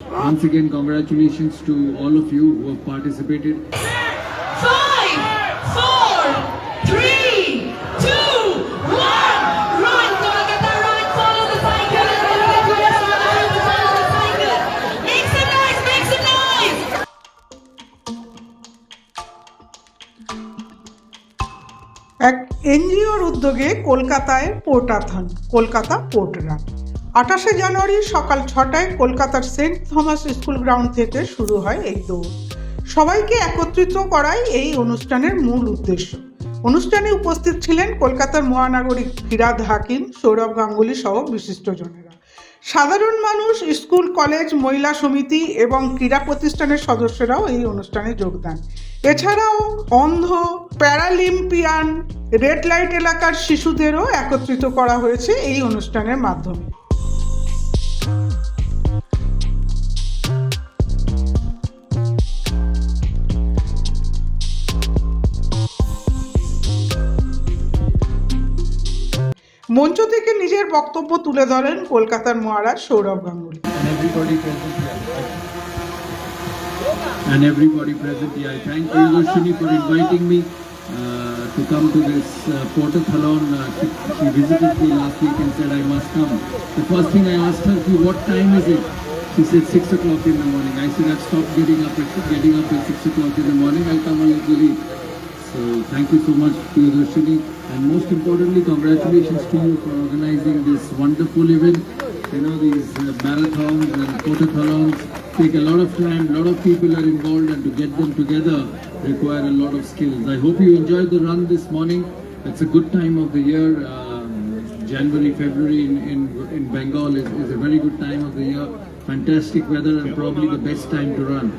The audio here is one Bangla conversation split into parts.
Once again, congratulations to all of you who have participated. Five, four, three, two, one. Run, Kolkata, run. Follow the cycle. Follow the cycle. Make some noise, make some noise. এক এনজিওর উদ্যোগে কলকাতায় পোর্টাথন কলকাতা পোর্ট রান আঠাশে জানুয়ারি সকাল ছটায় কলকাতার সেন্ট থমাস স্কুল গ্রাউন্ড থেকে শুরু হয় এই দৌড়। সবাইকে একত্রিত করাই এই অনুষ্ঠানের মূল উদ্দেশ্য। অনুষ্ঠানে উপস্থিত ছিলেন কলকাতার মহানাগরিক ফিরাদ হাকিম, সৌরভ গাঙ্গুলি সহ বিশিষ্টজনেরা। সাধারণ মানুষ, স্কুল, কলেজ, মহিলা সমিতি এবং ক্রীড়া প্রতিষ্ঠানের সদস্যরাও এই অনুষ্ঠানে যোগদান। এছাড়াও অন্ধ, প্যারালিম্পিয়ান, রেড লাইট এলাকার শিশুদেরও একত্রিত করা হয়েছে এই অনুষ্ঠানের মাধ্যমে। মঞ্চ থেকে নিজের বক্তব্য তুলে ধরেন কলকাতার মহারাজ Sourav Ganguly and everybody present here. I thank Priyadarshini for inviting me uh, to come to this uh, Portathalon. Uh, she, she visited me last week and said I must come. The first thing I asked her, "Ki, what time is it? She said 6 o'clock in the morning. I said I've stopped getting up at getting up at 6 o'clock in the morning. I'll come a little late. So thank you so much, Priyadarshini. And most importantly, congratulations to you for organizing this wonderful event. You know, these uh, marathons and portathalons take a lot of time, a lot of people are involved, and to get them together require a lot of skills. I hope you enjoyed the run this morning. It's a good time of the year. Um, January, February in, in, in Bengal is, is a very good time of the year. Fantastic weather and probably the best time to run.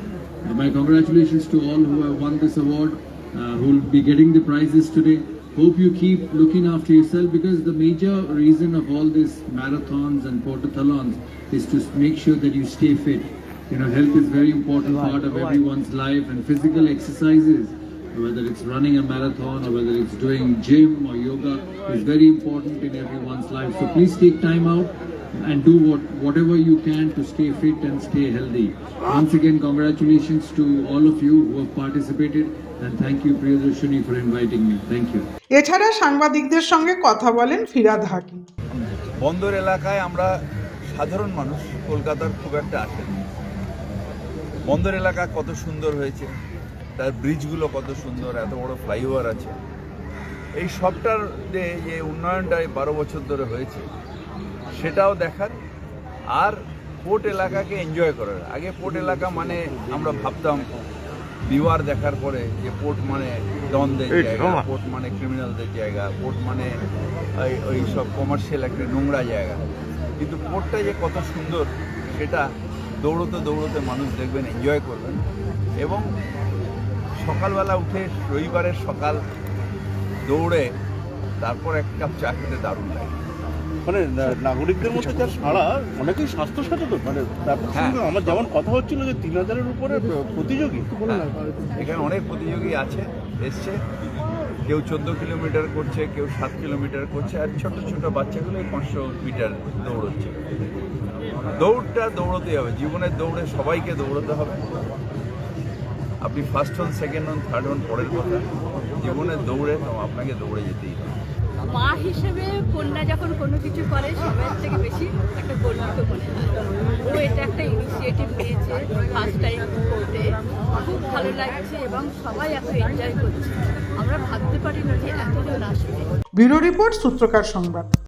Uh, my congratulations to all who have won this award, uh, who will be getting the prizes today. Hope you keep looking after yourself because the major reason of all these marathons and portathalons is to make sure that you stay fit. You know, health is very important part of everyone's life and physical exercises, whether it's running a marathon or whether it's doing gym or yoga, is very important in everyone's life. So please take time out and do what whatever you can to stay fit and stay healthy. Once again, congratulations to all of you who have participated and thank you Priyadarshini for inviting me. Thank you. এছাড়া সাংবাদিকদের সঙ্গে কথা বলেন ফিরাদ হাকিম বন্দর এলাকায় আমরা সাধারণ মানুষ কলকাতার খুব একটা আসেন বন্দর এলাকা কত সুন্দর হয়েছে তার ব্রিজগুলো কত সুন্দর এত বড় ফ্লাইওভার আছে এই সবটার যে যে উন্নয়নটা এই বারো বছর ধরে হয়েছে সেটাও দেখার আর পোর্ট এলাকাকে এনজয় করার। আগে পোর্ট এলাকা মানে আমরা ভাবতাম বিওয়ার দেখার পরে যে পোর্ট মানে ডনদের জায়গা পোর্ট মানে ক্রিমিনালদের জায়গা পোর্ট মানে ওই ওই সব কমার্শিয়াল একটা নোংরা জায়গা। কিন্তু পোর্টটা যে কত সুন্দর সেটা দৌড়তে দৌড়তে মানুষ দেখবেন এনজয় করবেন। এবং সকালবেলা উঠে রবিবারের সকাল দৌড়ে তারপর এক কাপ চা খেতে দারুণ লাগে। মানে নাগরিকদের মধ্যে যার সারা অনেকেই স্বাস্থ্য সচেতন। মানে হ্যাঁ। আমার যেমন কথা হচ্ছিল যে তিন হাজারের উপরে প্রতিযোগী। হ্যাঁ, এখানে অনেক প্রতিযোগী আছে এসছে। কেউ চোদ্দ কিলোমিটার করছে কেউ সাত কিলোমিটার করছে আর ছোট ছোট বাচ্চাগুলো পাঁচশো মিটার দৌড়চ্ছে। দৌড়টা দৌড়তে হবে। জীবনের দৌড়ে সবাইকে দৌড়তে হবে। আপনি ফার্স্ট হন সেকেন্ড হন থার্ড হন পরের কথা। জীবনের দৌড়ে আপনাকে দৌড়ে যেতেই হবে। মা হিসেবে কন্যা যখন কোনো কিছু করে, সবার থেকে বেশি একটা গর্বিত মনে হয় ও এটা একটা ইনিশিয়েটিভ নিয়েছে ফার্স্ট টাইম কোর্টে খুব ভালো লাগছে এবং সবাই এত এনজয় করছে। আমরা ভাবতে পারি না যে এতজন আসবে। ব্যুরো রিপোর্ট সূত্রকার সংবাদ।